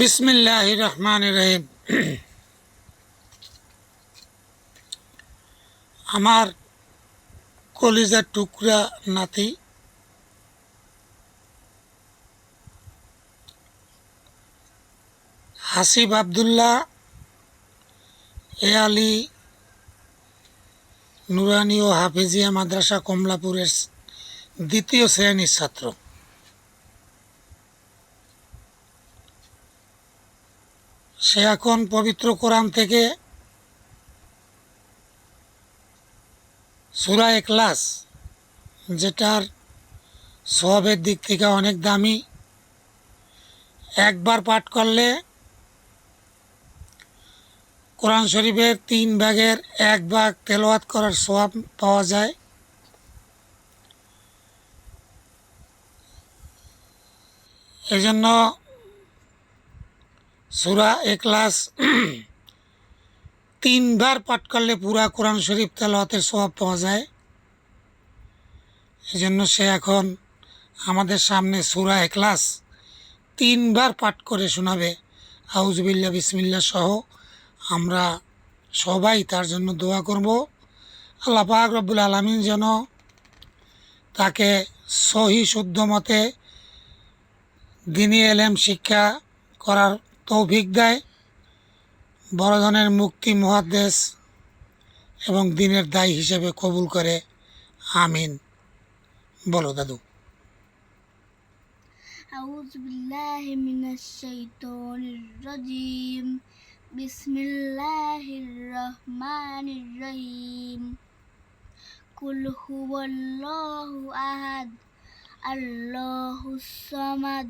বিসমিল্লাহ রহমান রহিম আমার কলিজার টুকরা নাতি, হাসিব আবদুল্লাহ, এ আলী নুরানি ও হাফিজিয়া মাদ্রাসা কমলাপুরের দ্বিতীয় শ্রেণির ছাত্র। সে এখন পবিত্র কোরআন থেকে সুরা ক্লাস যেটার সবের দিক থেকে অনেক দামি, একবার পাঠ করলে কোরআন শরীফের তিন ভাগের এক ভাগ তেলাওয়াত করার সওয়াব পাওয়া যায়। এজন্য সুরা এক্লাস তিনবার পাঠ করলে পুরা কোরআন শরীফ তেলাওয়াতের সওয়াব পাওয়া যায়। এই জন্য সে এখন আমাদের সামনে সুরা এক্লাস তিনবার পাঠ করে শোনাবে। আউজবিল্লা বিসমিল্লা সহ আমরা সবাই তার জন্য দোয়া করব। আল্লাহ পাক রব্বুল আলমিন যেন তাকে সহি, শুদ্ধ মতে দিনী এলেম শিক্ষা করার তৌফিক দেয় বড় ধরনের মুক্তি মহাদেশ এবং দিনের দায়ী হিসেবে কবুল করে আমিন বলো দাদু أعوذ بالله من الشيطان الرجيم بسم الله الرحمن الرحيم قل هو الله أحد الله الصمد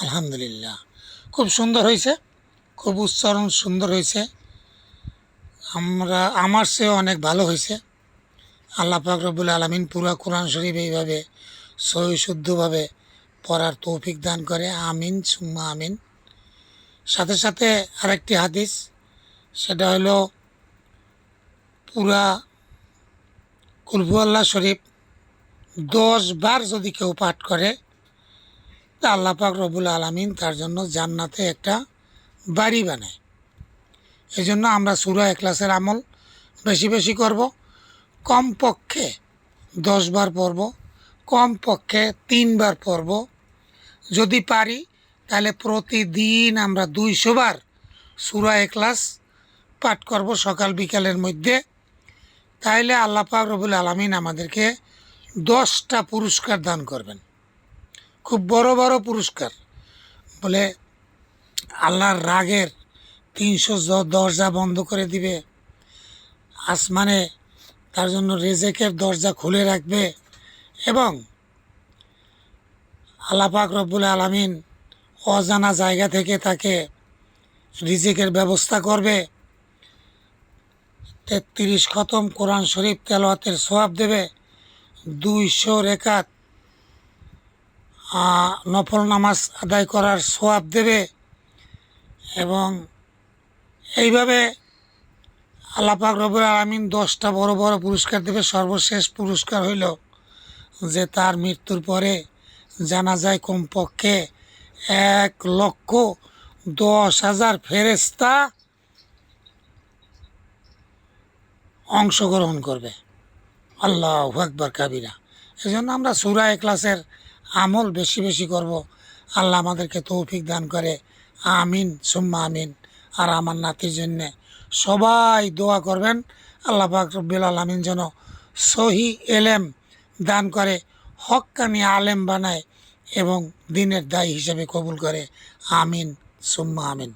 আলহামদুলিল্লাহ। খুব সুন্দর হয়েছে। খুব উচ্চারণ সুন্দর হয়েছে। আমরা, আমার চেয়েও অনেক ভালো হয়েছে। আল্লাহ পাক রব্বুল আলমিন পুরা কোরআন শরীফ এইভাবে সহি শুদ্ধভাবে পড়ার তৌফিক দান করে। আমিন, সুম্মা আমিন। সাথে সাথে আরেকটি হাদিস, সেটা হলো পুরা কুলফু আল্লাহ শরীফ দশ বার যদি কেউ পাঠ করে আল্লাহ পাক রবুল আলমিন তার জন্য জান্নাতে একটা বাড়ি বানায়। এই জন্য আমরা সুরা এক্লাসের আমল বেশি বেশি করব। কমপক্ষে দশবার পড়ব, কমপক্ষে তিনবার পড়ব। যদি পারি, তাহলে প্রতিদিন আমরা দুইশো বার সুরা এক্লাস পাঠ করব সকাল বিকালের মধ্যে। তাইলে আল্লাহ পাক রবুল আলমিন আমাদেরকে দশটা পুরস্কার দান করবেন। খুব বড় বড় পুরস্কার। বলে আল্লাহর রাগের তিনশো দরজা বন্ধ করে দিবে। আসমানে তার জন্য রেজেকের দরজা খুলে রাখবে এবং আল্লাপাক রব্বুল আলমিন অজানা জায়গা থেকে তাকে রিজিকের ব্যবস্থা করবে। তেত্রিশ খতম কোরআন শরীফ তেলাওয়াতের সোয়াব দেবে। দুইশো রেখাত নফল নামাজ আদায় করার সোয়াব দেবে এবং এইভাবে আল্লাপাক রবুল আলমিন দশটা বড় বড় পুরস্কার দেবে। সর্বশেষ পুরস্কার হইল যে তার মৃত্যুর পরে জানা যায় কমপক্ষে এক লক্ষ দশ হাজার ফেরেস্তা অংশগ্রহণ করবে। আল্লাহ আকবর কাবিরা। এই জন্য আমরা সুরা ক্লাসের আমল বেশি বেশি করব। আল্লাহ আমাদেরকে তৌফিক দান করে। আমিন, সুম্মা আমিন। আর আমার নাতির জন্যে সবাই দোয়া করবেন। আল্লাহ রব্বুল আলমিন যেন সহি এলেম দান করে হকানি আলেম বানায় এবং দিনের দায়ী হিসেবে কবুল করে। আমিন, সুম্মা আমিন।